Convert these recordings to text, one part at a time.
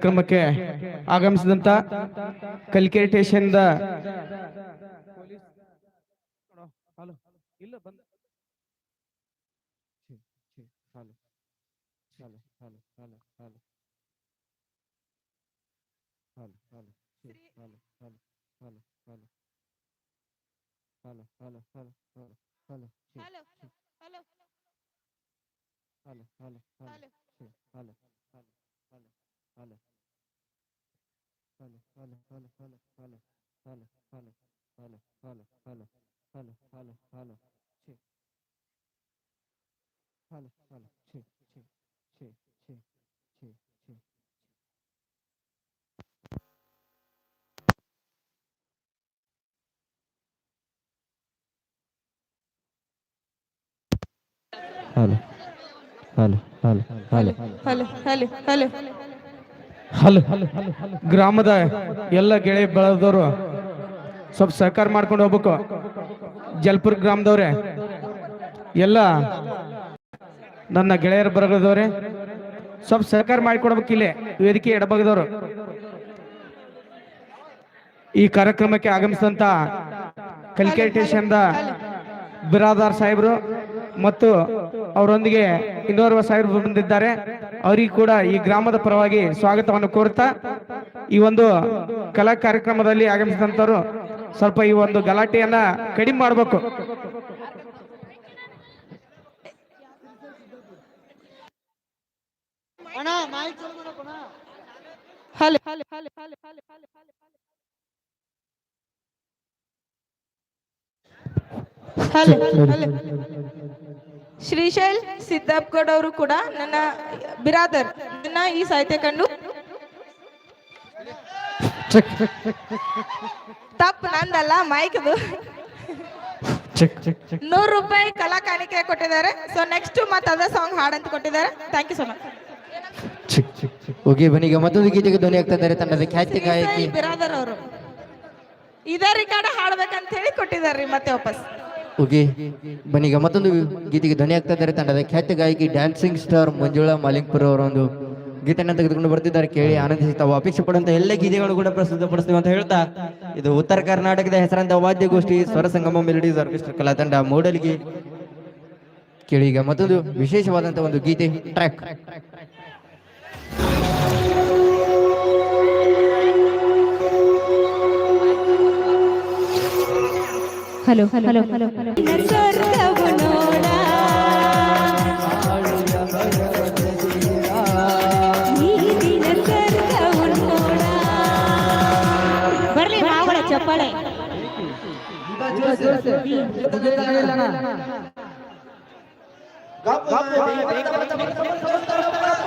ಕಾರ್ಯಕ್ರಮಕ್ಕೆ ಆಗಮಿಸಿದಂತ ಕಲಿಕೆ station hello hello hello hello Jale, jale, jale, jale, jale, jale, jale. Hello. ಗ್ರಾಮದ ಎಲ್ಲ ಗೆಳೆ ಬೆಳೆದವರು ಸ್ವಲ್ಪ ಸಹಕಾರ ಮಾಡ್ಕೊಂಡು ಹೋಗ್ಬೇಕು. ಜಲ್ಪುರ್ ಗ್ರಾಮದವ್ರೆ, ಎಲ್ಲ ನನ್ನ ಗೆಳೆಯರ ಬರಗದವ್ರೆ ಸ್ವಲ್ಪ ಸಹಕಾರ ಮಾಡಿಕೊಡ್ಬೇಕು ಇಲ್ಲಿ ವೇದಿಕೆ ಎಡಬಗದವರು ಈ ಕಾರ್ಯಕ್ರಮಕ್ಕೆ ಆಗಮಿಸಿದಂತ ಕಲಿಕೆ ಸ್ಟೇಷನ್ದ ಬಿರಾದಾರ್ ಸಾಹೇಬರು ಮತ್ತು ಅವರೊಂದಿಗೆ ಇನ್ನೋರ್ವ ಸಾಹೇಬರು ಬಂದಿದ್ದಾರೆ. ಅವರಿಗೆ ಕೂಡ ಈ ಗ್ರಾಮದ ಪರವಾಗಿ ಸ್ವಾಗತವನ್ನು ಕೋರ್ತಾ ಈ ಒಂದು ಕಲಾ ಕಾರ್ಯಕ್ರಮದಲ್ಲಿ ಆಗಮಿಸಿದಂತವರು ಸ್ವಲ್ಪ ಈ ಒಂದು ಗಲಾಟೆಯನ್ನ ಕಡಿಮೆ ಮಾಡಬೇಕು. Hello hello hello hello hello hello hello hello Shrishail Siddapgoud ಅವರು ಕೂಡ ನನ್ನ ಬಿರಾದರ್. ಇದನ್ನ ಈ ಸಾಹಿತ್ಯ ಕಂಡು. ತಪ್ಪು ನಂದಲ್ಲ ಮೈಕ್ದು ನೂರು ರೂಪಾಯಿ ಕಲಾ ಕಾಣಿಕೆ ಕೊಟ್ಟಿದ್ದಾರೆ. ಸೊ ನೆಕ್ಸ್ಟ್ ಮತ್ತೆ ಅದೇ ಸಾಂಗ್ ಹಾಡಂತ ಕೊಟ್ಟಿದ್ದಾರೆ. Thank you so much okay ಬನ್ನಿ ಈಗ ಮತ್ತೊಂದು ಗೀತೆಗೆ ಧ್ವನಿ ಆಗ್ತಾ ಇದ್ದಾರೆ ತಂಡದ ಖ್ಯಾತಿ ಗಾಯಕಿ. ಬಿರಾದರ್ ಅವರು. ಇದೇ ರಿಕಾರ್ಡ್ ಹಾಡ್ಬೇಕಂತ ಹೇಳಿ ಕೊಟ್ಟಿದ್ದಾರೆ ಮತ್ತೆ ವಾಪಸ್. ಓಕೆ ಬನ್ನಿ ಈಗ ಮತ್ತೊಂದು ಗೀತೆಗೆ ಧ್ವನಿ ಆಗ್ತಾ ಇದ್ದಾರೆ. ತಂಡದ ಖ್ಯಾತ ಗಾಯಕಿ ಡ್ಯಾನ್ಸಿಂಗ್ ಸ್ಟಾರ್ ಮಂಜುಳಾ ಮಾಲಿಂಗ್ಪುರ ಅವರೊಂದು ಗೀತೆಯನ್ನು ತೆಗೆದುಕೊಂಡು ಬರ್ತಿದ್ದಾರೆ. ಕೇಳಿ ಆನಂದಿಸಿ ತಾವು ಅಪೇಕ್ಷೆ ಪಡುವಂತಹ ಎಲ್ಲ ಗೀತೆಗಳು ಕೂಡ ಪ್ರಸ್ತುತಪಡಿಸ್ತೀವಿ ಅಂತ ಹೇಳ್ತಾ, ಇದು ಉತ್ತರ ಕರ್ನಾಟಕದ ಹೆಸರಾಂತ ವಾದ್ಯಗೋಷ್ಠಿ ಸ್ವರ ಸಂಗಮ ಮೆಲಡೀಸ್ ಆರ್ಕೆಸ್ಟ್ರಾ ಕಲಾ ತಂಡ ಮೂಡಲಿಗೆ. ಕೇಳಿ ಈಗ ಮತ್ತೊಂದು ವಿಶೇಷವಾದಂತಹ ಒಂದು ಗೀತೆ track hello hello hello hello చెప్పాలి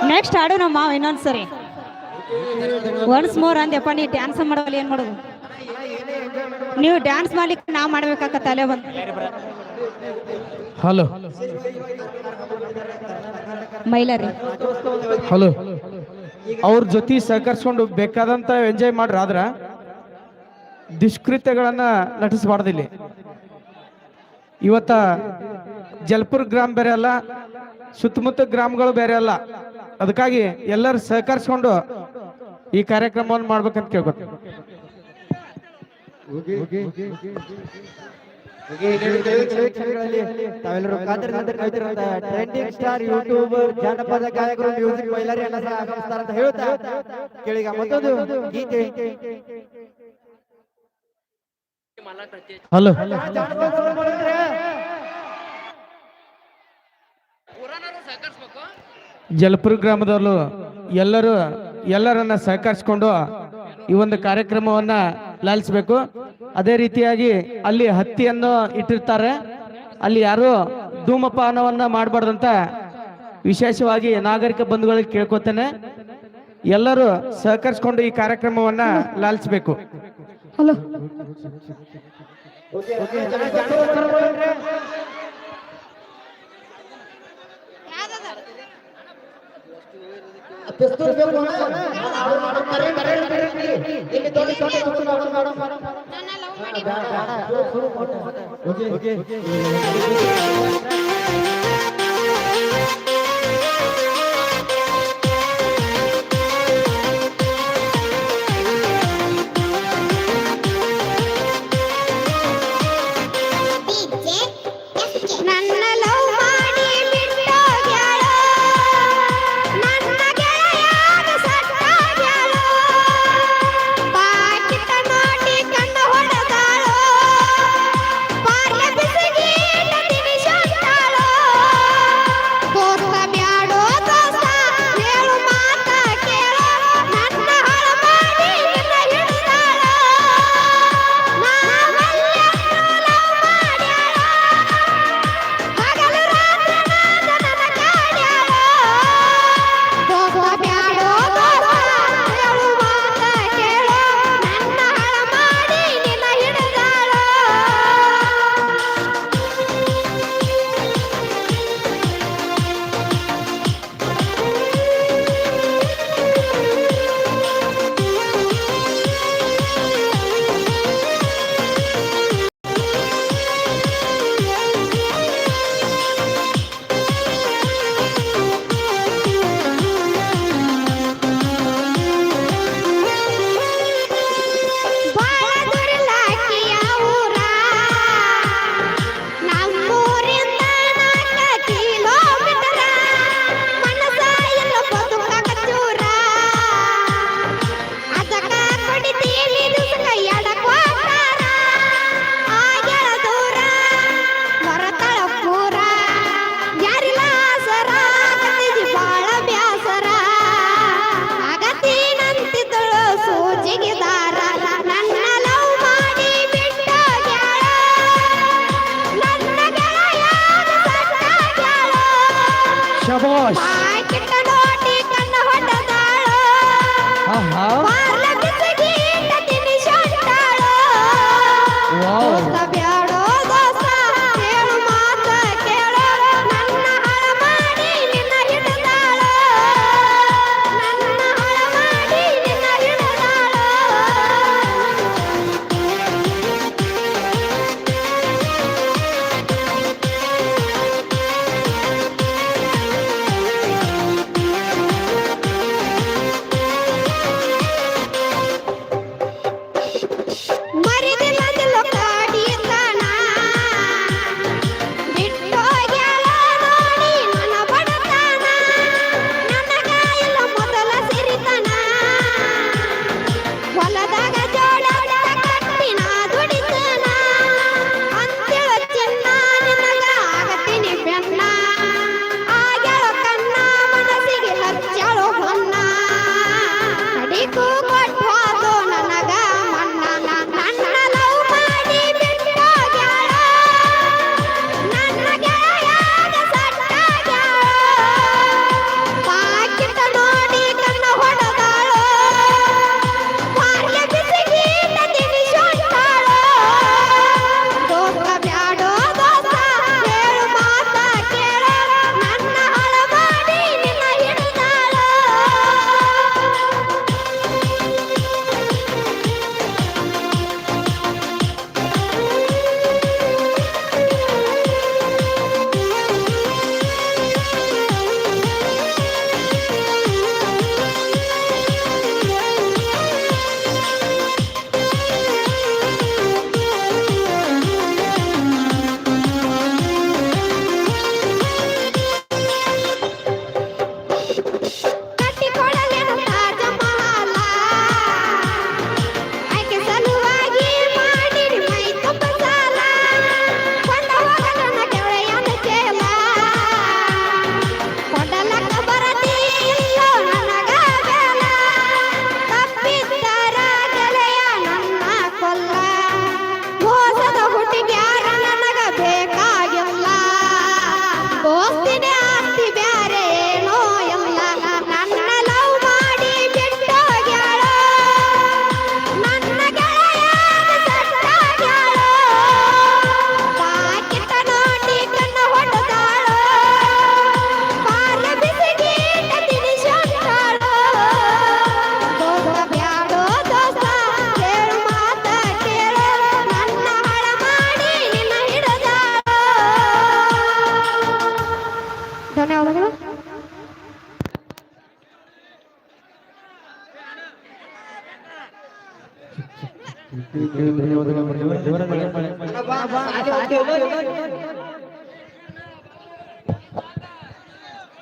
ನೆಕ್ಸ್ಟ್ ಆಡು ನಮ್ಮ ಮಾವ ಇನ್ನೊಂದ್ಸರಿ ಒನ್ಸ್ ಮೋರ್ ಅಂತ ಎಪ್ಪ ನೀ ಡ್ಯಾನ್ಸ್ ಮಾಡೋಲ್ಲ ಏನ್ ಮಾಡೋದು ನೀವು ಡ್ಯಾನ್ಸ್ ಮಾಡ್ಲಿಕ್ಕೆ ನಾವು ಮಾಡ್ಬೇಕಾಗ ತಲೆ ಬಂದು. ಹಲೋ ಮೈಲಾರಿ. ಹಲೋ ಅವ್ರ ಜೊತೆ ಸಹಕರಿಸ್ಕೊಂಡು ಬೇಕಾದಂತ ಎಂಜಾಯ್ ಮಾಡ್ರಿ ಆದ್ರ ದುಷ್ಕೃತ್ಯಗಳನ್ನ ನಟಿಸಬಾರ್ದು ಇಲ್ಲಿ. ಇವತ್ತ ಜಲ್ಪುರ್ ಗ್ರಾಮ ಬೇರೆ ಅಲ್ಲ ಸುತ್ತಮುತ್ತ ಗ್ರಾಮಗಳು ಬೇರೆ ಅಲ್ಲ. ಅದಕ್ಕಾಗಿ ಎಲ್ಲರೂ ಸಹಕರಿಸ್ಕೊಂಡು ಈ ಕಾರ್ಯಕ್ರಮವನ್ನು ಮಾಡ್ಬೇಕಂತ ಕೇಳ್ಕೊತೀನಿ. ತಾವೆಲ್ಲರೂ ಕಾತರದಿಂದ ಕಾಯ್ತಿರುವಂತ ಟ್ರೆಂಡಿಂಗ್ ಸ್ಟಾರ್ ಯೂಟ್ಯೂಬರ್ ಜನಪದ ಗಾಯಕರು ಮ್ಯೂಸಿಕ್ ಬಯಲಾರಿಯನ್ನ ಸಹ ಆಗಮಿಸ್ತಾರ ಅಂತ ಹೇಳ್ತಾ ಕೇಳಿಗ ಮತ್ತೊಂದು ಗೀತೆ. ಹಲೋ. ಜಲಪುರ ಗ್ರಾಮದವರು ಎಲ್ಲರೂ ಎಲ್ಲರನ್ನ ಸಹಕರಿಸಿಕೊಂಡು ಈ ಒಂದು ಕಾರ್ಯಕ್ರಮವನ್ನ ಲಾಲಿಸಬೇಕು. ಅದೇ ರೀತಿಯಾಗಿ ಅಲ್ಲಿ ಹತ್ತಿಯನ್ನು ಇಟ್ಟಿರ್ತಾರೆ. ಅಲ್ಲಿ ಯಾರು ಧೂಮಪಾನವನ್ನ ಮಾಡಬಾರ್ದಂತ ವಿಶೇಷವಾಗಿ ನಾಗರಿಕ ಬಂಧುಗಳಿಗೆ ಕೇಳ್ಕೊತೇನೆ. ಎಲ್ಲರೂ ಸಹಕರಿಸಿಕೊಂಡು ಈ ಕಾರ್ಯಕ್ರಮವನ್ನ ಲಾಲಿಸಬೇಕು. ಹಲೋ. ಪಿಸ್ತೂಲ್ ಬೇಕು ಇಲ್ಲಿ ದೊಡ್ಡ ದೊಡ್ಡ ದೊಡ್ಡ madam madam madam okay okay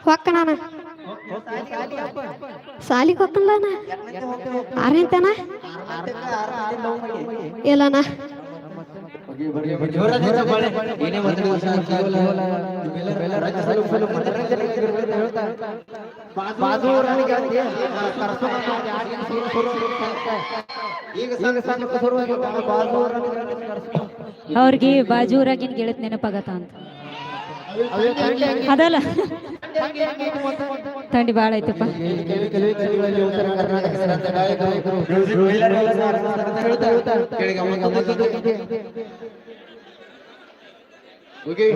ಹೊಕ್ಕಣ ಸಾಲಿಗೆ ಹೋಗಲ್ಲಣ ಆರೇಂತನ ಇಲ್ಲಣ ಬಾಜು ಅವ್ರಿಗೆ ಬಾಜೂರಾಗಿನ ಗೆಳತ್ ನೆನಪಾಗತ್ತ ಅಂತ. ಅದಲ್ಲ. ತಂಡಿ ಬಾಳ ಐತಪ್ಪ ಓಕೆ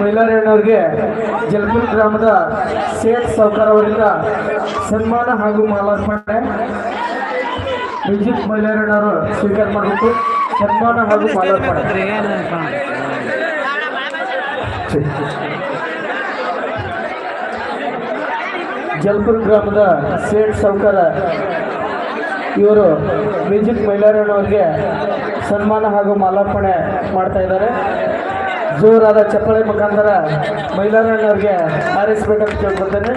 ಮೈಲಾರಣ್ಣವ್ರಿಗೆ ಜಲಪುರ ಗ್ರಾಮದ ಸೇಠ್ ಸಾವ್ಕಾರ ಅವರಿಂದ ಸನ್ಮಾನ ಹಾಗೂ ಮಾಲಾರ್ಪಣೆ. ವಿಜಿತ್ ಮೈಲಾರಣ್ಣವರು ಸ್ವೀಕಾರ ಮಾಡಬೇಕು. ಸನ್ಮಾನ ಹಾಗೂ ಮಾಲಾರ್ಪಣೆ. ಜಲ್ಪುರ್ ಗ್ರಾಮದ ಸೇಠ್ ಸಾವ್ಕಾರ ಇವರು ವಿಜಿತ್ ಮೈಲಾರಣ್ಣವ್ರಿಗೆ ಸನ್ಮಾನ ಹಾಗೂ ಮಾಲಾರ್ಪಣೆ ಮಾಡ್ತಾ ಇದ್ದಾರೆ. ಜೋರಾದ ಚಪ್ಪಳೆ ಮುಖಾಂತರ ಮೈಲಾರಣ್ಣವ್ರಿಗೆ ಹಾರೈಸ್ಬೇಕಂತ ಕೇಳ್ಕೊತೇನೆ.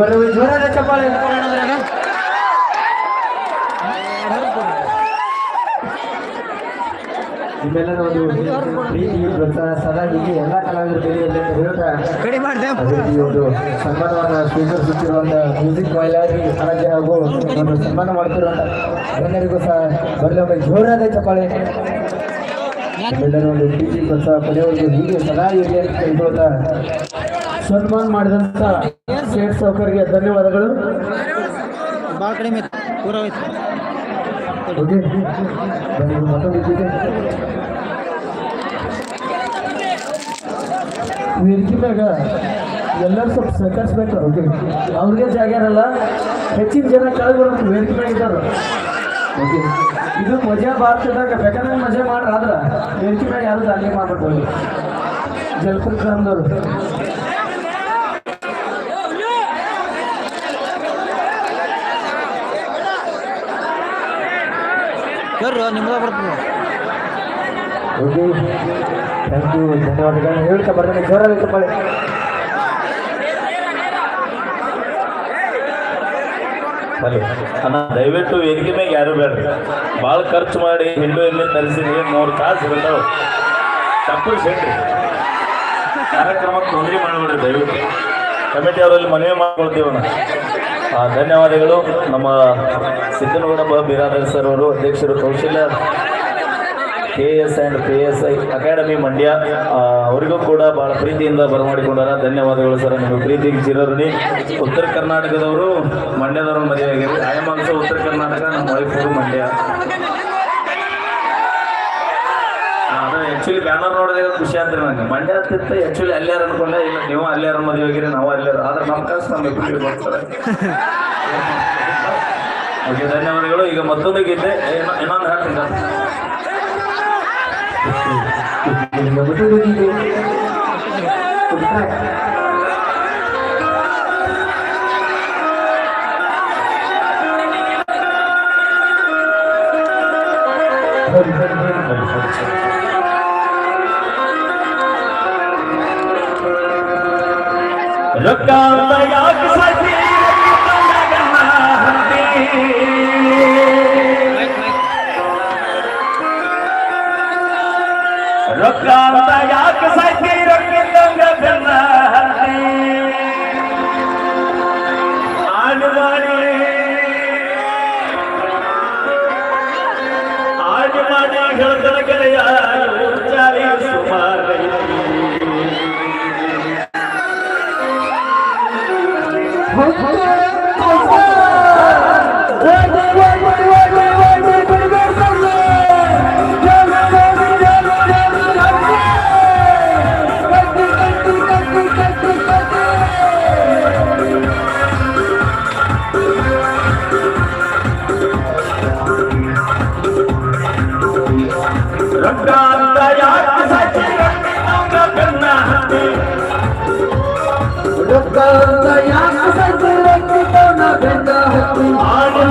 ಬರ್ರಿ ಜೋರಾದ ಚಪ್ಪಾಳೆ. ನಿಮ್ಮೆಲ್ಲರ ಒಂದು ಪ್ರೀತಿ ಪ್ರೋತ್ಸಾಹ ಸದಾ ಹೀಗೆ ಎಲ್ಲ ಕಲಾವಿದರು ಬೆಳೆಯಲಿ ಅಂತ ಹೇಳ್ತಾ ಅದೇ ಈ ಒಂದು ಸನ್ಮಾನವನ್ನು ಸ್ವೀಕರಿಸುತ್ತಿರುವಂತ ಮ್ಯೂಸಿಕ್ ಹಾಗೂ ಒಂದು ಸನ್ಮಾನ ಗಣ್ಯರಿಗೂ ಸಹ ಬರಲಿ ಒಮ್ಮೆ ಜೋರಾದ ಚಪ್ಪಾಳೆ. ಎಲ್ಲರೂ ಒಂದು ಪ್ರೀತಿ ಪ್ರೋತ್ಸಾಹ ಪಡೆಯುವವರಿಗೆ ಹೀಗೆ ಸದಾ ಇರಲಿ ಅಂತ ಸನ್ಮಾನ ಮಾಡಿದಂತ ಸೇಟ್ ಸೌಕರ್ಗೆ ಧನ್ಯವಾದಗಳು. ಭಾಳ ಕಡಿಮೆ ಮತ್ತೊಂದು ವೇದಿಕೆ ಮ್ಯಾಗ ಎಲ್ಲರೂ ಸ್ವಲ್ಪ ಸಹಕರಿಸ್ಬೇಕು ಓಕೆ ಅವ್ರಿಗೆ ಜಾಗ ಇರಲ್ಲ. ಹೆಚ್ಚಿನ ಜನ ಬರ್ಬೇಕು ವೇದಿಕೆ ಮ್ಯಾಗ ಇದ್ದಾರೆ. ಓಕೆ ಇದು ಮಜಾ ಭಾರತದಾಗ, ಬೇಕಾದ್ರೆ ಮಜಾ ಮಾಡ್ರ, ಆದ್ರೆ ವೇದಿಕೆ ಮ್ಯಾಗ ಯಾರು ದಾಂಗೆ ಮಾಡ್ಬೇಕು ಜಲಪುರ ಜಲ್ಪುರ್ ಗ್ರಾಮದವ್ರು. ನಿಮ್ದ ಬರ್ತದೆ ಯು ಧನ್ಯವಾದಗಳು. ಹೇಳ್ತಾ ಬರ್ತಾನೆ ಬನ್ನಿ. ಅಣ್ಣ, ದಯವಿಟ್ಟು ವೇದಿಕೆ ಮ್ಯಾಗ ಯಾರು ಬೇಡ್ರಿ. ಭಾಳ ಖರ್ಚು ಮಾಡಿ ಹಿಂಡು ಎಲ್ಲಿ ತರಿಸಿದ್ರಿ ಮೂರು ತಾಸು ಇರ್ತಾವ. ತಪ್ಪು ಸೇರಿ ಕಾರ್ಯಕ್ರಮಕ್ಕೆ ತೊಂದರೆ ಮಾಡಬೇಡ್ರಿ ದಯವಿಟ್ಟು. ಕಮಿಟಿ ಅವರಲ್ಲಿ ಮನವಿ ಮಾಡ್ಕೊಳ್ತೀವಣ್ಣ ಧನ್ಯವಾದಗಳು. ನಮ್ಮ ಸಿದ್ದನಗೌಡ ಬಿರಾದರ್ ಸರ್ ಅವರು, ಅಧ್ಯಕ್ಷರು Kaushalya K S and P S I academy Mandya ಅವರಿಗೂ ಕೂಡ ಬಹಳ ಪ್ರೀತಿಯಿಂದ ಬರಮಾಡಿಕೊಂಡಾರ. ಧನ್ಯವಾದಗಳು ಸರ್. ನಿಮಗೆ ಪ್ರೀತಿ ಚಿರಋಣಿ. ಉತ್ತರ ಕರ್ನಾಟಕದವರು ಮಂಡ್ಯದವರು ಮದುವೆ ಆಗಿರಿ ಐ ಉತ್ತರ ಕರ್ನಾಟಕ, ನಮ್ಮ ವೈಫರು ಮಂಡ್ಯ. ಆಕ್ಚುಲಿ ಬ್ಯಾನರ್ ನೋಡಿದಾಗ ಖುಷಿ ಅಂತ ನಂಗೆ. ಮಂಡ್ಯ ಅಂತಿತ್ತು ಆಕ್ಚುಲಿ ಅಲ್ಲಾರ ಅನ್ಕೊಂಡೆ, ಇಲ್ಲ, ನೀವು ಅಲ್ಲಾರ ಮದುವೆ ಆಗಿರಿ, ನಾವು ಅಲ್ಲಾರ ಆದ್ರೆ ನಮ್ಮ ಕಾಸು ನಮ್ಮ ಇಬ್ಬರಿಗೆ ಬರ್ತಾರೆ. ಓಕೆ ಧನ್ಯವಾದಗಳು. ಈಗ ಮತ್ತೊಂದು ಗೀತೆ. ಇನ್ನೊ- ಇನ್ನೊಂದು ಹಾಡ್ತೀನಿ ಮತ್ತೊಂದು ಗೀತೆ. ಹೌದು, ಹೌದು, ಹೌದು. ರೊಕ್ಕ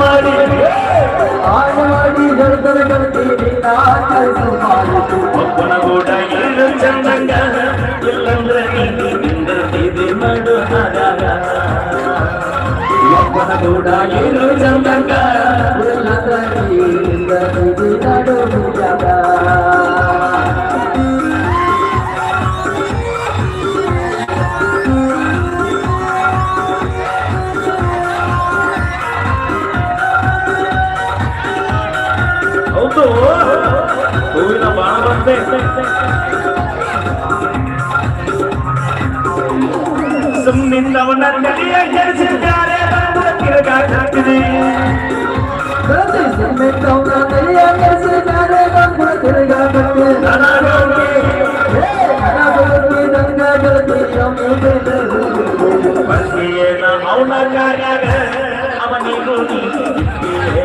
ಮಾಡಿ. ಒಬ್ಬನ ಗೂಡ ಇಲ್ಲು ಚಂದಂಗ. ಇಲ್ಲಂದ್ರೆ ನಿಂದಿರ್ತಿದಿ ಮಾಡು ಹಾಗಾಗ. ಒಬ್ಬನ ಗೂಡ ಇಲ್ಲು ಚಂದಂಗ. ಹೌದು ಬಂದೆ ಸುಮ್ಮನಿಂದವನ ತಲೆಯ ಕೆಡಿಸಿದ್ದಾರೆ ತಿರುಗಾಡ್ತೀನಿ ನನಗೋಗಿ ಬಂದಿಯೇನ ಅವನ ಕಾರ್ಯಾಗ ಅವನಿಗೂ ನೀನ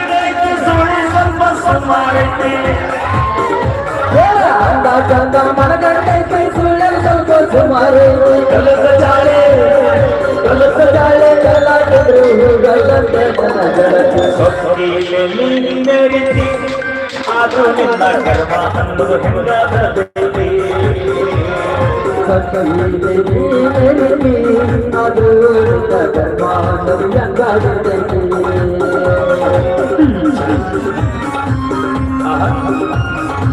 ಹೌದು ಹೌದು ಏನ್ ಸುಮ್ಮನೆ ಅಂದ ಚಂದ ನಗಿರೈತಿ, ಸುಳಿ ಸ್ವಲ್ಪ ಸುಮಾರೈತಿ. ಕಲಸ ಜಾಳೆ ಕಲಸ ಜಾಳೆ ಸೊಕ್ಕಿಯಲ್ಲಿ ನಿನ್ನೆ ರೀತಿ ಆದ್ರೂ ನಿನ್ನ ಕರ್ಮ ಅನ್ನೋದು ಹೆಂಗಾದ ಪ್ರೀತಿ. ದೋಸ್ತ ನಾ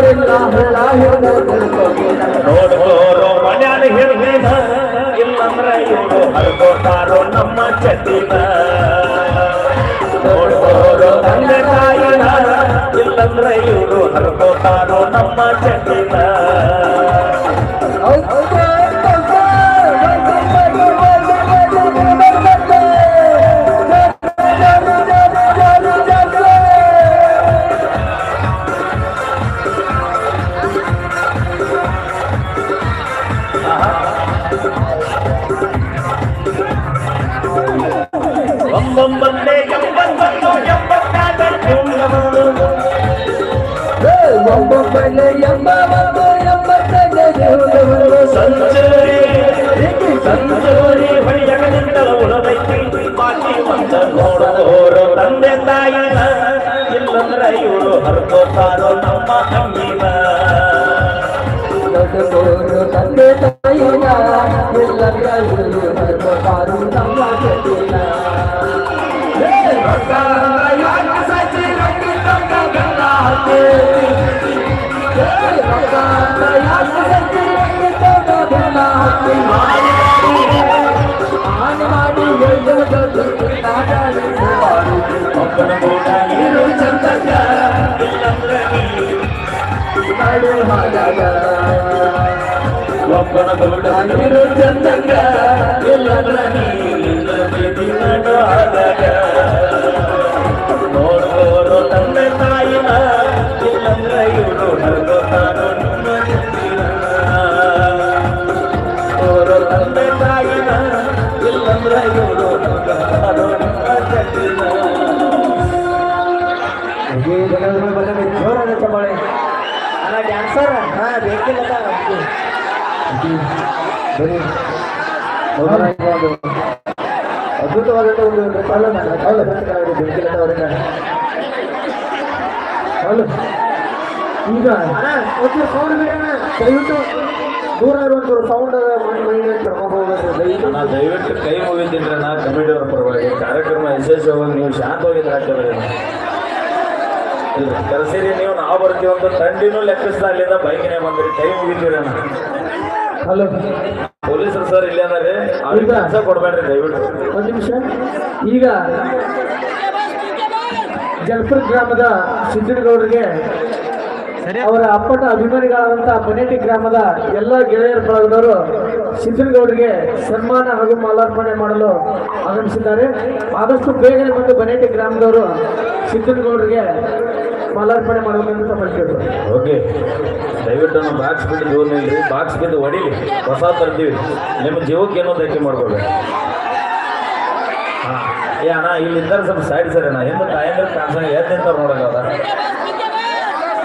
ನಂಬಿಯೇನ? ಅಮ್ಮು ಚೆನ್ನು ನೋಡ್ಕೋರೋ ಮನ್ಯಾನ ಹೇಳ್ಬೇಡ ಇಲ್ಲಂದ್ರ ಇವರು ಹರ್ಕೋತಾರೋ ನಮ್ಮ ಚಟಿನ ನೋಡ್ಕೋರೋ ತಂದೆ ತಾಯಿನ. ಇಲ್ಲಂದ್ರ ಇವರು ಹರ್ಕೋತಾರೋ ನಮ್ಮ ಚಟಿನ ಸಂಚರಿ ಸಂಚರಿ ಹೊಡಿಯಕನಿಂದಲ ಉಳದೈತಿ ಬಾಕಿ ಒಂದ ನೋಡೋರು ತಂದೆ ತಾಯಿನ ಇಲ್ಲಂದ್ರ ಇವರು ಹರ್ಕೋತಾರೋ ನಮ್ಮ ಅಂಗಿನ ತಂದೆ ತಾಯಿನ ಎಲ್ಲ ನಮ್ಮ ಜೊತೆನ ಒಬ್ಬನ ಕೂಡ ನೀರು ಚಂದಗ ಇಲ್ಲಂದ್ರ ಒಬ್ಬನ ಕೂಡ ನೀರು ಚಂದಗ ಇಲ್ಲಂದ್ರ ಚಪ್ಪಾಳೆ ಅಲ್ಲ ಡ್ಯಾನ್ಸರ್ ಹಾ ಬೇಕಿಲ್ಲ ಬರೀ ಅದ್ಭುತವಾದಂಥ ಒಂದು ನೃತ್ಯ ಹೌದು ಬೇಕಿಲ್ಲ ಈಗ ಬೇಡ ದಯವಿಟ್ಟು ಸೌಂಡ್ ಮಾಡಿ ದಯವಿಟ್ಟು. ನಾ ದಯವಿಟ್ಟು ಕೈ ಮುಗಿದ್ರೆ ನಾ ಕಮಿಟಿ ಅವ್ರ ಪರವಾಗಿ. ಕಾರ್ಯಕ್ರಮ ಯಶಸ್ವಿಯಾಗಿ ನೀವು ಶಾಂತವಾಗಿದ್ರೆ ಇಲ್ಲ ಕರೆಸಿರಿ ನೀವು ನಾವು ಬರ್ತೀವಿ ಅಂತ ತಂಡಿನೂ ಲೆಕ್ಕಿಸ್ತಾ ಇಲ್ಲಿಂದ ಬೈಕಿನೇ ಬಂದ್ರಿ. ಕೈ ಮುಗಿತೀರಿ ಹಲೋ. ಪೊಲೀಸರು ಸರ್ ಇಲ್ಲ ಅದಾರೆ. ಅವ್ರಿಗೆ ಕೆಲಸ ಕೊಡ್ಬೇಡ್ರಿ ದಯವಿಟ್ಟು. ಒಂದು ನಿಮಿಷ. ಈಗ ಜಲಪುರ ಗ್ರಾಮದ ಸಿದ್ದನಗೌಡರಿಗೆ ಅವರ ಅಪ್ಪಟ ಅಭಿಮಾನಿಗಳಾದಂತಹ ಬನೇಟಿ ಗ್ರಾಮದ ಎಲ್ಲ ಗೆಳೆಯರ ಬಳಗದವರು ಸಿದ್ದನಗೌಡರಿಗೆ ಸನ್ಮಾನ ಹಾಗೂ ಮಾಲಾರ್ಪಣೆ ಮಾಡಲು ಆಗಮಿಸಿದ್ದಾರೆ. ಆದಷ್ಟು ಬೇಗನೆ ಬಂದು ಬನೇಟಿ ಗ್ರಾಮದವರು ಸಿದ್ದನಗೌಡರಿಗೆ ಮಾಲಾರ್ಪಣೆ ಮಾಡಬೇಕಂತ ಕೇಳಿದ್ರು ಓಕೆ. ದಯವಿಟ್ಟು ನಮ್ಮ ಬಾಕ್ಸ್ ಬಿಟ್ಟು ದೂರ ನಿಲ್ರಿ. ಬಾಕ್ಸ್ ಬಿದ್ದು ಹೊಡಿಲಿ. ಹೊಸ ತರ್ತೀವಿ. ನಿಮ್ಮ ಜೀವಕ್ಕೆ ಏನೋ ಧಕ್ಕೆ ಮಾಡ್ಕೊಳ್ಬೇಕು ಹಾಂ. ಏ ಅಣ್ಣ ಇಲ್ಲಿದ್ದಾರೆ ಸ್ವಲ್ಪ ಸೈಡ್ ಸರಿ ಅಣ್ಣ. ಹಿಂದೆ ಟೈಮ್ ಕಾಣಿಸ ಎದ್ದು ನೋಡೋಕ್ಕಾಗ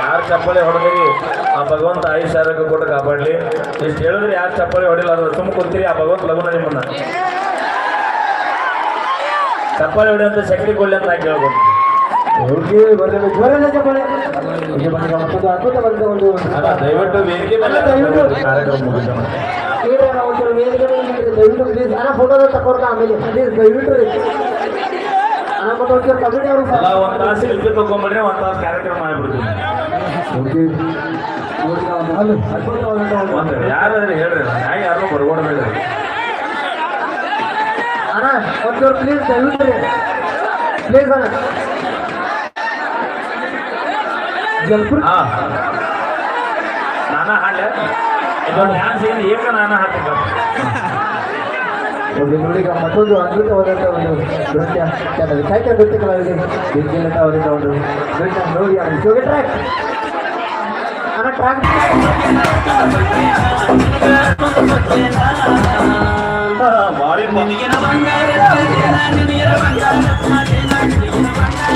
ಯಾರು ಚಪ್ಪಲಿ ಹೊಡೆದ್ರಿ? ಆ ಭಗವಂತ ಆಯುಷ್ ಆರೋಗ್ಯ ಕೊಟ್ಟು ಕಾಪಾಡ್ಲಿ. ಇಷ್ಟು ಹೇಳಿದ್ರೆ ಯಾರು ಚಪ್ಪಲಿ ಹೊಡಿಲ್ಲ ಅದು ತುಂಬ ಕೂತೀರಿ ಆ ಭಗವಂತ ಲಗುನ ನಿಮ್ಮನ್ನ. ಚಪ್ಪಲಿ ಅಂತ ಶಕ್ತಿ ಕೊಡ್ಲಿ ಅಂತ ಕೇಳ್ಬೋದು ದಯವಿಟ್ಟು ವೇದಿಕೆ ಮೇಲೆ ಕಾರ್ಯಕ್ರಮ. ದಯವಿಟ್ಟು ಫೋಟೋ ತಕೊಡ್ತಾ ಆಮೇಲೆ. ದಯವಿಟ್ಟು ರೀ. ಅಣ್ಣ ಮತ್ತೆ ಒಂಚೂರು ಕಬಡ್ಡಿ ಅವರು ಅಲ್ಲ ಒಂದ್ ತಾಸು ಶಿಲ್ಪಿ ತಗೊಂಡ್ಬಿಡ್ರಿ ಒಂದ್ ತಾಸು ಕಾರ್ಯಕ್ರಮ ಮಾಡ್ಬಿಡ್ತೀವಿ ಒಂದು ಯಾರಾದ್ರೂ ಹೇಳ್ರಿ ನಾನು ಯಾರು ಬರ್ಕೊಡ್ಬೇಡ್ರಿ ಅಣ್ಣ ಒಂಚೂರು ಪ್ಲೀಸ್ ದಯವಿಟ್ಟು ಪ್ಲೀಸ್ ಅಣ್ಣ. ಜಲ್ಪುರ್ ಹಾ. ನಾನ ಹಾಡ್ಲೆ? ಇದೊಂದು ಡ್ಯಾನ್ಸ್ ಏನು ಏಕ ನಾನ ಹಾಡ್ತೀನಿ ಬೆಂಗಳೂರಿಗೆ ಮಕ್ಕಳು ಅದ್ಭುತ ಹೋದಂಥವರು ನೃತ್ಯ ತನ್ನ ಸಾಹಿತ್ಯ ನೃತ್ಯಗಳಾಗಿದೆ ವಿದ್ಯೆಲ್ಲಂತ ಹೋದಂಥವರು ನೃತ್ಯ ನೋಡಿ ಅದು ಜೋಗ ಟ್ರ್ಯಾಕ್ ಅನ್ನ ಟ್ರ್ಯಾಕ್ ಬಾರಿ ಬಂಗಾರ